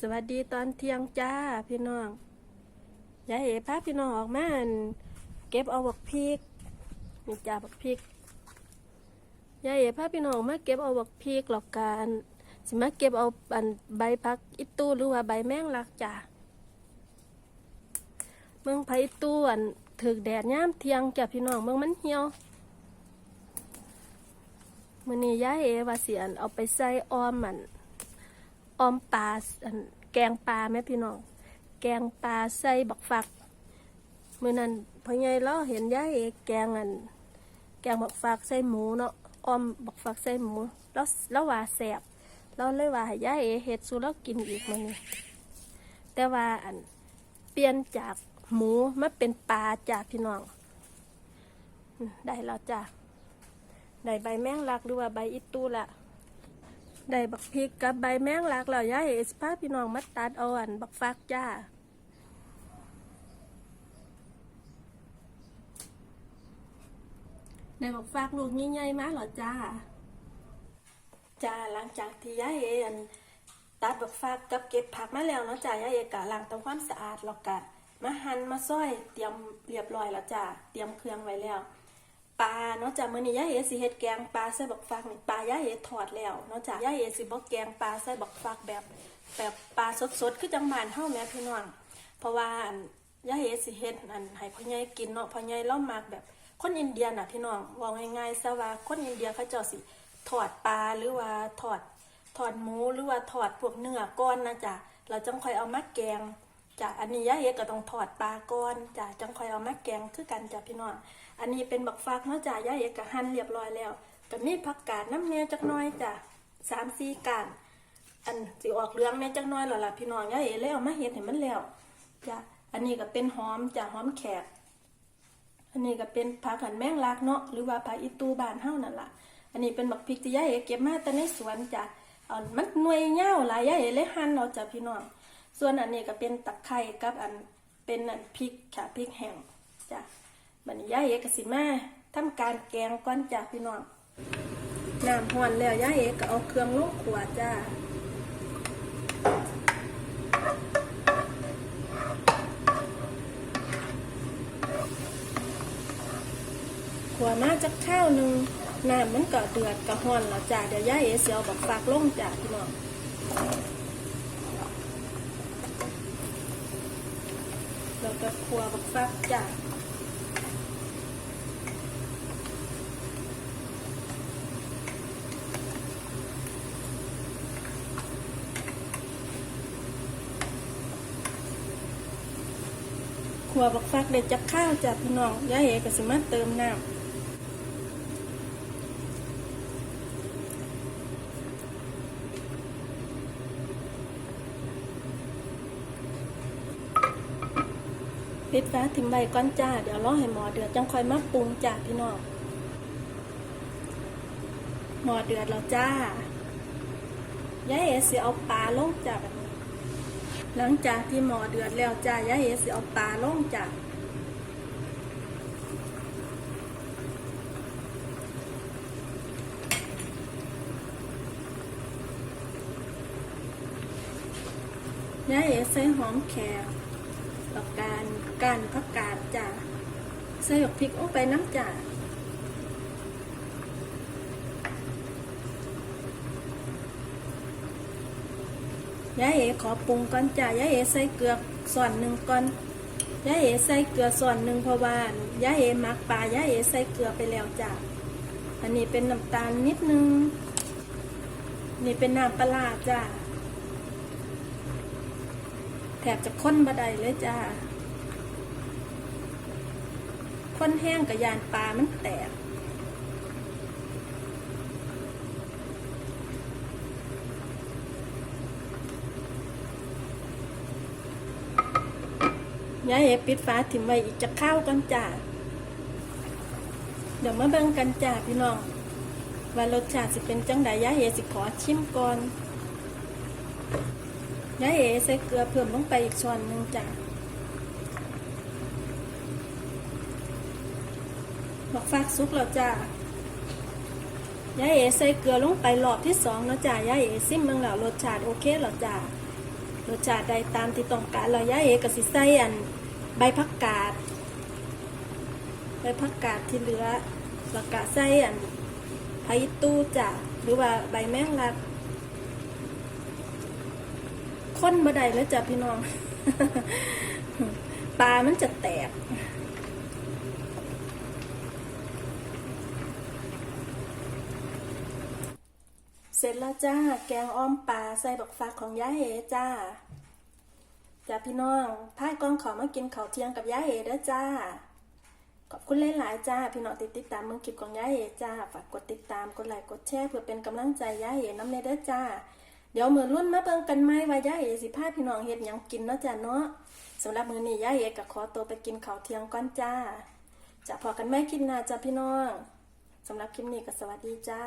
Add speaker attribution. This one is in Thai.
Speaker 1: สวัสดีตอนเที่ยงจ้าพี่น้องยายเอ๋พาพี่น้องออกมาเก็บเอาบักพริกนี่จ้าบักพริกยายเอ๋พาพี่น้องมาเก็บเอาบักพริกหลอกการสิมาเก็บเอาอันใบพักอิตูหรือว่าใบแมงลักจ้าเมืองไผ่ตู้อันถึกแดดย่ามเที่ยงจ้าพี่น้องเมืองมันเหี่ยวมื้อนี้ยายเอ๋ว่าเสิอันเอาไปใส่ออมมัน ออมปลาแกงปลาแม่พี่น้อง แกงปลาใส่บักฝักมื่อนั้นพ่อใหญ่เราเห็นยายเอกแกงอัน แกงบักฝักใส่หมูเนาะออมบักฝักใส่หมูแล้วแล้วว่าแสบเราเลยว่าให้ยายเอเฮ็ดสู่เรากินอีกมื้อนี้แต่ว่าอันเปลี่ยนจากหมูมาเป็นปลาจากพี่น้องได้แล้วจ้ะได้ใบแมงลักหรือว่าใบอิตูละ ได้บักพริกกับใบแมงลักแล้วย่าเอสพาพี่น้องมาตัดเอาอันบักฟักจ้าได้บักฟักลูกใหญ่ๆมาเหรอจ้า จ้าหลังจากที่ย่าเออันตัดบักฟักกับเก็บผักมาแล้วเนาะจ้าย่าเอกะล้างทำความสะอาดแล้วกะมาหั่นมาซอยเตรียมเรียบร้อยแล้วจ้าเตรียมเครื่องไว้แล้ว ปลาเนาะจ้ะมื้อนี้ย่ายเอสิเฮ็ดแกงปลาใส่บักฟักนี่ปลาย่ายเอทอดแล้วเนาะจ้ะย่ายเอสิบ่แกงปลาใส่บักฟักแบบแบบปลาสดๆคือจังบ้านเฮาแม่พี่น้องเพราะว่าอันยายเอสิเฮ็ดอันให้พ่อใหญ่กินเนาะพ่อใหญ่เล่ามักแบบคนอินเดียน่ะพี่น้องว่าง่ายๆซะว่าคนอินเดียเขาเจ้าสิทอดปลาหรือว่าทอดทอดหมูหรือว่าทอดพวกเนื้อก้อนนะจ้ะเราจังค่อยเอามาแกง จ้ะอันนี้ยายเอก็ต้องทอดปลาก้อนจ้ะจังคอยเอามาแกงคือกันจ้ะพี่น้องอันนี้เป็นบักฟักเนาะจ้ะย่าเอกกะหั่นเรียบร้อยแล้วก็มีผักกาดน้ำเนียจักน้อยจ้ะสามสี่กานอันสิออกเหลืองแม่จักน้อยแล้วล่ะพี่น้องย่าเอกเลยเอามาเฮ็ดให้มันแล้วจ้ะอันนี้ก็เป็นหอมจ้ะหอมแขกอันนี้ก็เป็นผักหันแมงลักเนาะหรือว่าผักอีตูบานเฮานั่นล่ะอันนี้เป็นบักพริกที่ย่าเอกเก็บมาแต่ในสวนจ้ะเอามันหน่วยยาหลายย่าเอกเลยหั่นเอาจ้ะพี่น้อง ส่วนอันนี้ก็เป็นตะไคร้กับอันเป็นอันพริกค่ะพริกแห้งจ้ะบัดนยายเอกกสิมาทำการแกงก่อนจ้าพี่น้องน้ำห้อนแล้วย่าเอกก็เอาเครื่องลงขวดจ้าขวมาจากข้าวหนึ่งน้ำมันก็เดือดก็ห้อนแล้วจ้าเดี๋ยวย่าเอเสียวบักฝากลงจ้าพี่น้อง แล้วก็ขัวบักฟักจ้าขัวบักฟักเด็ดจากข้าวจากพี่น้องย่าเอก็สิมาเติมน้ำ ปิดฟ้าถิ่มใบก้อนจ้า เดี๋ยวรอให้หมอเดือดจังคอยมาปรุงจ้าพี่น้องหมอเดือดแล้วจ้าย่าเอสิเอาปลาลงจ้าแบบนี้ หลังจากที่หมอเดือดแล้วจ้ายายเอสิเอาปลาลงจ้ะยายเอใส่หอมแขก กับการการผักกาดจ้ะใส่หยกพริกลงไปน้ำจ้ะยายเอขอปรุงก่อนจ้ะยายเอใส่เกลือส่วนหนึ่งก่อนยายเอใส่เกลือส่วนหนึ่งเพราะว่ายายเอมักปลายายเอใส่เกลือไปแล้วจ้ะอันนี้เป็นน้ำตาลนิดนึง นี่เป็นน้ำปลาร้าจ้ะ แถบจะข้นบะไดเลยจ้ะข้นแห้งกับยานปลามันแตกยายเอปิดฟ้าถิ่มไว้อีกจะเข้ากันจ้าเดี๋ยวมาเบิ่งกันจ้าพี่น้อง ว่ารสชาติสิเป็นจังไดยายเอสิขอชิมก่อน ยายเอใส่เกลือเพิ่มลงไปอีกช้อนหนึ่งจ้าบักฟากซุกแล้วจ้ายายเอใส่เกลือลงไปรอบที่สองแล้วจ้ายายเอซิมเบิ่งแล้วรสชาติโอเคแล้วจ้ารสชาติใดตามที่ต้องการเราย่าเอก็สิใส่อันใบผักกาด ใบผักกาดที่เหลือแล้วก็ใส่อันไผ่ตู้จ้ะหรือว่าใบแมงลัก ค้นบ่ได้แล้วจ้ะพี่น้อง ปลามันจะแตก เสร็จแล้วจ้า แกงอ้อมปลาใส่บักฟักของย่าเอจ้าจ้าพี่น้องพายกองขอมากินข้าวเที่ยงกับย่าเอเด้อจ้า ขอบคุณหลายๆจ้า พี่น้องติดติดตามมือคลิปของย่าเอจ้า ฝากกดติดตาม กดไลค์ กดแชร์เพื่อเป็นกำลังใจย่าเอน้ำเนเด้อจ้า เดี๋ยวมือรุ่นมาเบิ่งกันไหมว่ายายเอสิพาพี่น้องเฮ็ดหยังกินเนาะจ้ะเนาะสำหรับมือนี้ย่าเอก็ขอตัวไปกินข้าวเที่ยงก่อนจ้าจะพอกันไหมคลิปหน้าจ้าพี่น้องสำหรับคลิปนี้ก็สวัสดีจ้า